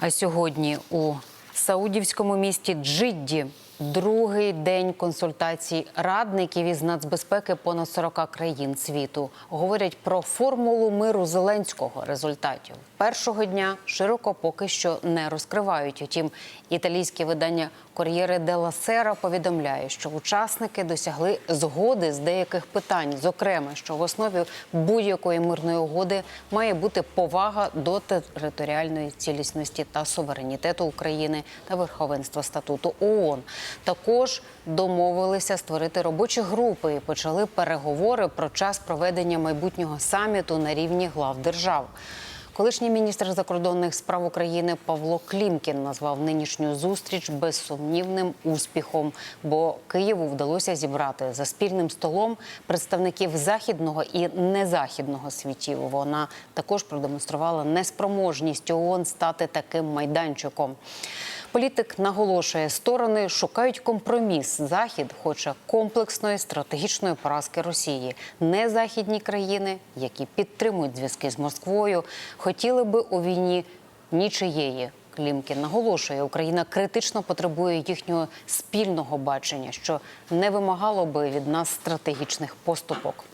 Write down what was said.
А сьогодні у саудівському місті Джидді другий день консультацій радників із нацбезпеки понад 40 країн світу говорять про формулу миру Зеленського. Результатів першого дня широко поки що не розкривають. Утім, італійське видання Кор'єре Делла Сера повідомляє, що учасники досягли згоди з деяких питань, зокрема, що в основі будь-якої мирної угоди має бути повага до територіальної цілісності та суверенітету України та верховенства статуту ООН. Також домовилися створити робочі групи і почали переговори про час проведення майбутнього саміту на рівні глав держав. Колишній міністр закордонних справ України Павло Клімкін назвав нинішню зустріч безсумнівним успіхом, бо Києву вдалося зібрати за спільним столом представників західного і незахідного світів. Вона також продемонструвала неспроможність ООН стати таким майданчиком. Політик наголошує, сторони шукають компроміс. Захід хоче комплексної стратегічної поразки Росії. Незахідні країни, які підтримують зв'язки з Москвою, хотіли би у війні нічиєї. Клімкін наголошує, Україна критично потребує їхнього спільного бачення, що не вимагало би від нас стратегічних поступок.